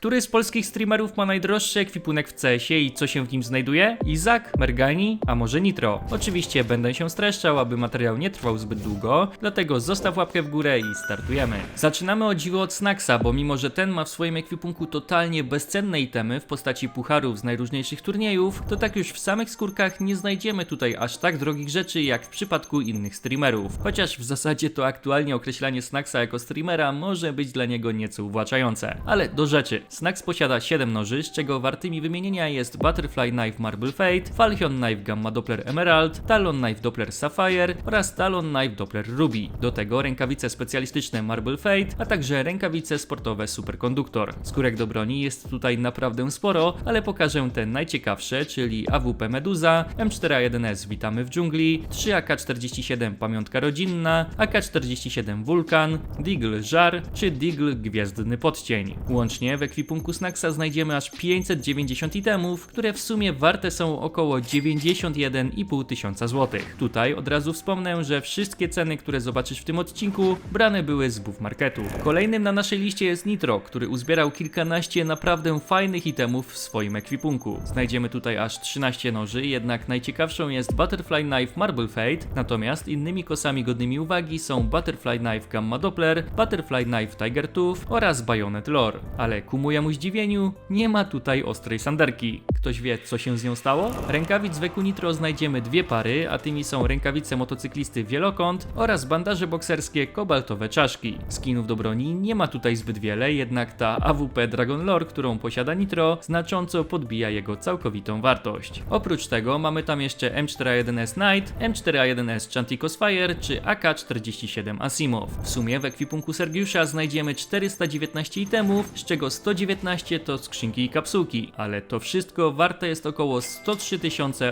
Który z polskich streamerów ma najdroższy ekwipunek w CS-ie i co się w nim znajduje? Izak, Mergani, a może Nitro? Oczywiście będę się streszczał, aby materiał nie trwał zbyt długo, dlatego zostaw łapkę w górę i startujemy. Zaczynamy o dziwo od Snacksa, bo mimo, że ten ma w swoim ekwipunku totalnie bezcenne itemy w postaci pucharów z najróżniejszych turniejów, to tak już w samych skórkach nie znajdziemy tutaj aż tak drogich rzeczy jak w przypadku innych streamerów. Chociaż w zasadzie to aktualnie określanie Snacksa jako streamera może być dla niego nieco uwłaczające. Ale do rzeczy. Snacks posiada 7 noży, z czego wartymi wymienienia jest Butterfly Knife Marble Fate, Falchion Knife Gamma Doppler Emerald, Talon Knife Doppler Sapphire oraz Talon Knife Doppler Ruby. Do tego rękawice specjalistyczne Marble Fate, a także rękawice sportowe Superkonduktor. Skórek do broni jest tutaj naprawdę sporo, ale pokażę te najciekawsze, czyli AWP Meduza, M4A1S Witamy w dżungli, 3AK47 Pamiątka rodzinna, AK47 Wulkan, Deagle Żar czy Deagle Gwiezdny Podcień. Łącznie w Snacksa znajdziemy aż 590 itemów, które w sumie warte są około 91,5 tysiąca złotych. Tutaj od razu wspomnę, że wszystkie ceny, które zobaczysz w tym odcinku, brane były z buff marketu. Kolejnym na naszej liście jest Nitro, który uzbierał kilkanaście naprawdę fajnych itemów w swoim ekwipunku. Znajdziemy tutaj aż 13 noży, jednak najciekawszą jest Butterfly Knife Marble Fate, natomiast innymi kosami godnymi uwagi są Butterfly Knife Gamma Doppler, Butterfly Knife Tiger Tooth oraz Bayonet Lore. Ale ku mojemu zdziwieniu, nie ma tutaj ostrej sanderki. Ktoś wie, co się z nią stało? Rękawic z Weku Nitro znajdziemy dwie pary, a tymi są rękawice motocyklisty wielokąt oraz bandaże bokserskie kobaltowe czaszki. Skinów do broni nie ma tutaj zbyt wiele, jednak ta AWP Dragon Lore, którą posiada Nitro, znacząco podbija jego całkowitą wartość. Oprócz tego mamy tam jeszcze M4A1S Knight, M4A1S Chanticos Fire czy AK-47 Asimov. W sumie w ekwipunku Sergiusza znajdziemy 419 itemów, z czego 119 to skrzynki i kapsułki, ale to wszystko warte jest około 103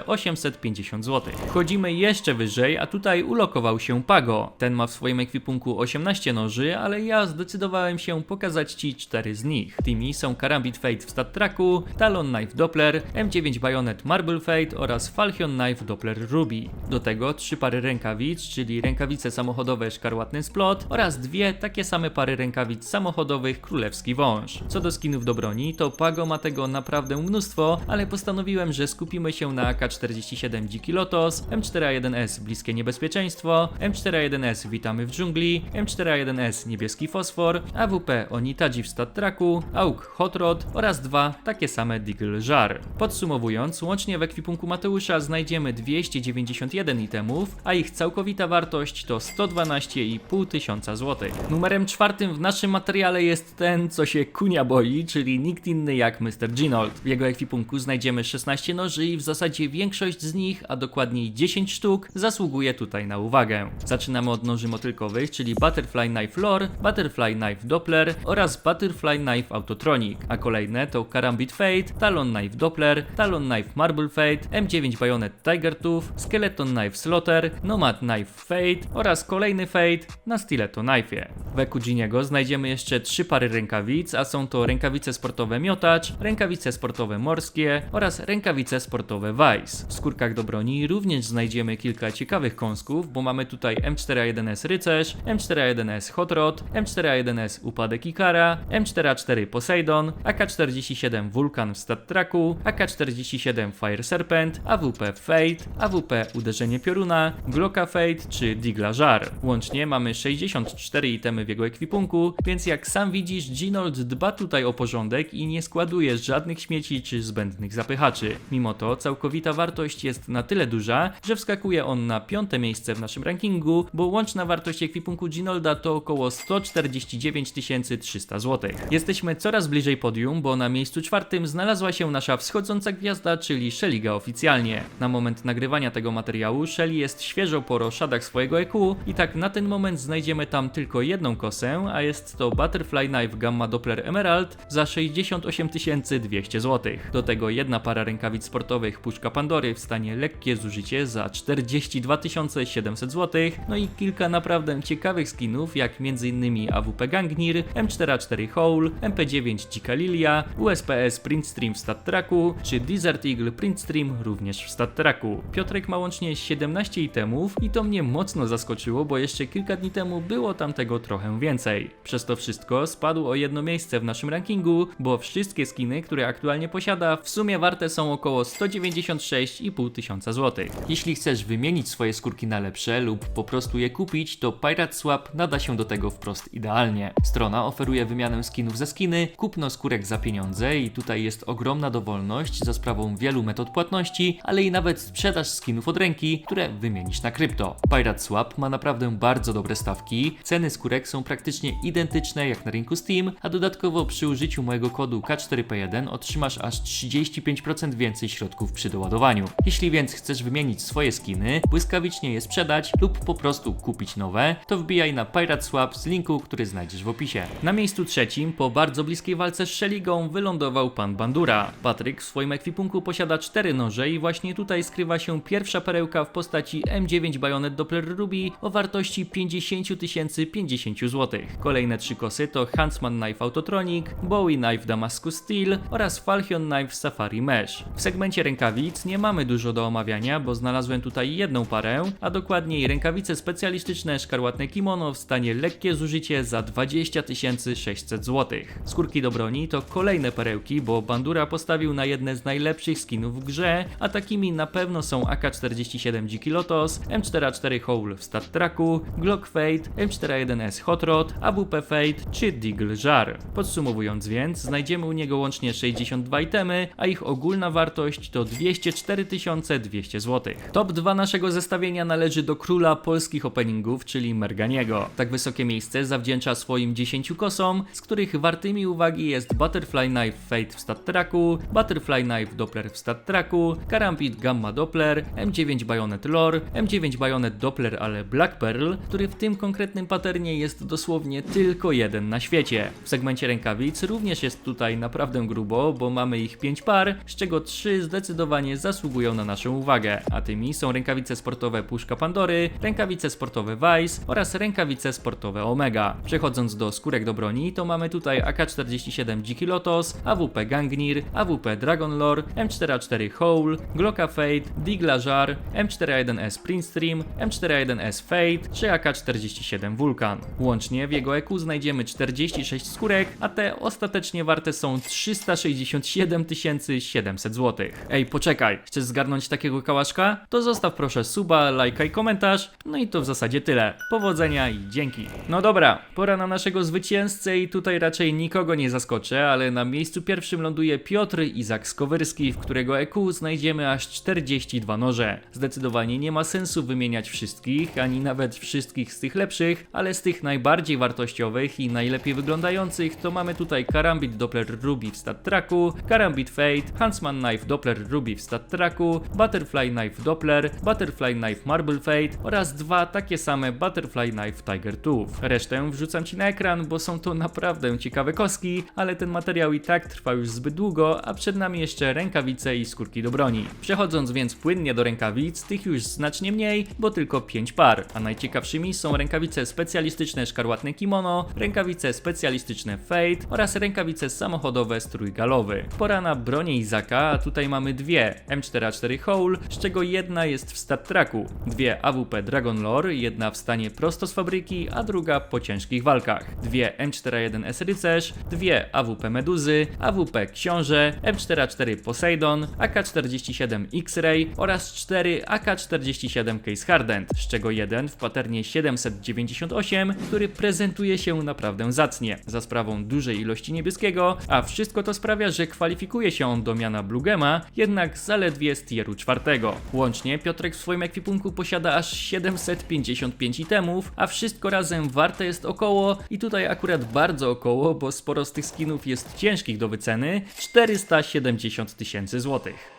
850 zł. Wchodzimy jeszcze wyżej, a tutaj ulokował się Pago. Ten ma w swoim ekwipunku 18 noży, ale ja zdecydowałem się pokazać Ci 4 z nich. Tymi są Karambit Fate w Stat Tracku, Talon Knife Doppler, M9 Bayonet Marble Fate oraz Falchion Knife Doppler Ruby. Do tego trzy pary rękawic, czyli rękawice samochodowe Szkarłatny Splot oraz dwie takie same pary rękawic samochodowych Królewski Wąż. Co do skinów do broni, to Pago ma tego naprawdę mnóstwo, ale postanowiłem, że skupimy się na AK-47 Dziki Lotos, M4A1S Bliskie Niebezpieczeństwo, M4A1S Witamy w dżungli, M4A1S Niebieski Fosfor, AWP Onitaji w Stat Tracku, AUK Hot Rod oraz dwa takie same Deagle Żar. Podsumowując, łącznie w ekwipunku Mateusza znajdziemy 291 itemów, a ich całkowita wartość to 112,5 tysiąca złotych. Numerem czwartym w naszym materiale jest ten, co się kunia czyli nikt inny jak Mr. Ginold. W jego ekwipunku znajdziemy 16 noży i w zasadzie większość z nich, a dokładniej 10 sztuk, zasługuje tutaj na uwagę. Zaczynamy od noży motylkowych, czyli Butterfly Knife Lore, Butterfly Knife Doppler oraz Butterfly Knife Autotronic, a kolejne to Karambit Fate, Talon Knife Doppler, Talon Knife Marble Fate, M9 Bayonet Tiger Tooth, Skeleton Knife Slaughter, Nomad Knife Fate oraz kolejny Fate na Stiletto Knife'ie. W Ekuginiego znajdziemy jeszcze trzy pary rękawic, a są to rękawice sportowe Miotacz, rękawice sportowe Morskie oraz rękawice sportowe Vice. W skórkach do broni również znajdziemy kilka ciekawych kąsków, bo mamy tutaj M4A1S Rycerz, M4A1S Hot Rod, M4A1S Upadek Ikara, M4A4 Poseidon, AK-47 Vulkan w Stat Tracku, AK-47 Fire Serpent, AWP Fate, AWP Uderzenie Pioruna, Glocka Fate czy Digla Żar. Łącznie mamy 64 itemy w jego ekwipunku, więc jak sam widzisz, Ginold dba tutaj o porządek i nie składuje żadnych śmieci czy zbędnych zapychaczy. Mimo to całkowita wartość jest na tyle duża, że wskakuje on na piąte miejsce w naszym rankingu, bo łączna wartość ekwipunku Ginolda to około 149 300 zł. Jesteśmy coraz bliżej podium, bo na miejscu czwartym znalazła się nasza wschodząca gwiazda, czyli Sheliga oficjalnie. Na moment nagrywania tego materiału Shelly jest świeżo po roszadach swojego EQ i tak na ten moment znajdziemy tam tylko jedną kosę, a jest to Butterfly Knife Gamma Doppler Emerald za 68 200 zł. Do tego jedna para rękawic sportowych Puszka Pandory w stanie lekkie zużycie za 42 700 zł, no i kilka naprawdę ciekawych skinów, jak m.in. AWP Gangnir, M44 Hole, MP9 Dzika Lilia, USPS Print Stream w Stat Tracku, czy Desert Eagle Print Stream również w Stat Tracku. Piotrek ma łącznie 17 itemów i to mnie mocno zaskoczyło, bo jeszcze kilka dni temu było tam tego trochę więcej. Przez to wszystko spadł o jedno miejsce w naszym rankingu, bo wszystkie skiny, które aktualnie posiada, w sumie warte są około 196,5 tysiąca złotych. Jeśli chcesz wymienić swoje skórki na lepsze lub po prostu je kupić, to Pirate Swap nada się do tego wprost idealnie. Strona oferuje wymianę skinów za skiny, kupno skórek za pieniądze i tutaj jest ogromna dowolność za sprawą wielu metod płatności, ale i nawet sprzedaż skinów od ręki, które wymienisz na krypto. Pirate Swap ma naprawdę bardzo dobre stawki, ceny skórek są praktycznie identyczne jak na rynku Steam, a dodatkowo przy użyciu mojego kodu K4P1 otrzymasz aż 35% więcej środków przy doładowaniu. Jeśli więc chcesz wymienić swoje skiny, błyskawicznie je sprzedać lub po prostu kupić nowe, to wbijaj na Pirate Swap z linku, który znajdziesz w opisie. Na miejscu trzecim, po bardzo bliskiej walce z Szeligą, wylądował pan Bandura. Patryk w swoim ekwipunku posiada cztery noże i właśnie tutaj skrywa się pierwsza perełka w postaci M9 Bayonet Doppler Ruby o wartości 50 tysięcy 50 zł. Kolejne trzy kosy to Huntsman Knife Autotronic, Bowie Knife Damascus Steel oraz Falchion Knife Safari Mesh. W segmencie rękawic nie mamy dużo do omawiania, bo znalazłem tutaj jedną parę, a dokładniej rękawice specjalistyczne szkarłatne kimono w stanie lekkie zużycie za 20 600 zł. Skórki do broni to kolejne perełki, bo Bandura postawił na jedne z najlepszych skinów w grze, a takimi na pewno są AK-47 Dziki Lotos, M44 Hole w Star Tracku, Glock Fate, M41S Hot Rod, AWP Fate czy Deagle Jar. Podsumowując więc, znajdziemy u niego łącznie 62 itemy, a ich ogólna wartość to 204 200 zł. Top 2 naszego zestawienia należy do króla polskich openingów, czyli Merganiego. Tak wysokie miejsce zawdzięcza swoim 10 kosom, z których wartymi uwagi jest Butterfly Knife Fate w Stat Tracku, Butterfly Knife Doppler w Stat Tracku, Karambit Gamma Doppler, M9 Bayonet Lore, M9 Bayonet Doppler ale Black Pearl, który w tym konkretnym paternie jest dosłownie tylko jeden na świecie. W segmencie rękawic również jest tutaj naprawdę grubo, bo mamy ich 5 par, z czego 3 zdecydowanie zasługują na naszą uwagę, a tymi są rękawice sportowe Puszka Pandory, rękawice sportowe Vice oraz rękawice sportowe Omega. Przechodząc do skórek do broni, to mamy tutaj AK-47 Dziki Lotos, AWP Gangnir, AWP Dragon Lore, M44 Hole, Glocka Fate, Digla Jar, M41S Print Stream, M41S Fate czy AK-47 Vulcan. Łącznie w jego EQ znajdziemy 46 skórek, a te ostatecznie warte są 367 700 zł. Ej, poczekaj, chcesz zgarnąć takiego kałaszka? To zostaw proszę suba, lajka i komentarz. No i to w zasadzie tyle. Powodzenia i dzięki. No dobra, pora na naszego zwycięzcę i tutaj raczej nikogo nie zaskoczę, ale na miejscu pierwszym ląduje Piotr Izak Skowyrski, w którego EQ znajdziemy aż 42 noże. Zdecydowanie nie ma sensu wymieniać wszystkich, ani nawet wszystkich z tych lepszych, ale z tych najbardziej wartościowych i najlepiej wyglądających to mamy tutaj Karambit Doppler Ruby w Stat Tracku, Karambit Fate, Huntsman Knife Doppler Ruby w Stat Tracku, Butterfly Knife Doppler, Butterfly Knife Marble Fate oraz dwa takie same Butterfly Knife Tiger Tooth. Resztę wrzucam Ci na ekran, bo są to naprawdę ciekawe koski, ale ten materiał i tak trwa już zbyt długo, a przed nami jeszcze rękawice i skórki do broni. Przechodząc więc płynnie do rękawic, tych już znacznie mniej, bo tylko 5 par, a najciekawszymi są rękawice specjalistyczne szkarłatne kimono, rękawice specjalistyczne Fate oraz rękawice samochodowe strój galowy. Pora na bronię Izaka, a tutaj mamy dwie. M44 Hole, z czego jedna jest w stat tracku, dwie AWP Dragon Lore, jedna w stanie prosto z fabryki, a druga po ciężkich walkach, dwie M41S Rycerz, dwie AWP Meduzy, AWP Książę, M44 Poseidon, AK-47 X-Ray oraz 4 AK-47 Case Hardened, z czego jeden w paternie 798, który prezentuje się naprawdę zacnie, za sprawą dużej ilości niebieskiego, a wszystko to sprawia, że kwalifikuje się on do miana Blue Gema, jednak zaledwie z tieru czwartego. Łącznie Piotrek w swoim ekwipunku posiada aż 755 itemów, a wszystko razem warte jest około, i tutaj akurat bardzo około, bo sporo z tych skinów jest ciężkich do wyceny, 470 tysięcy złotych.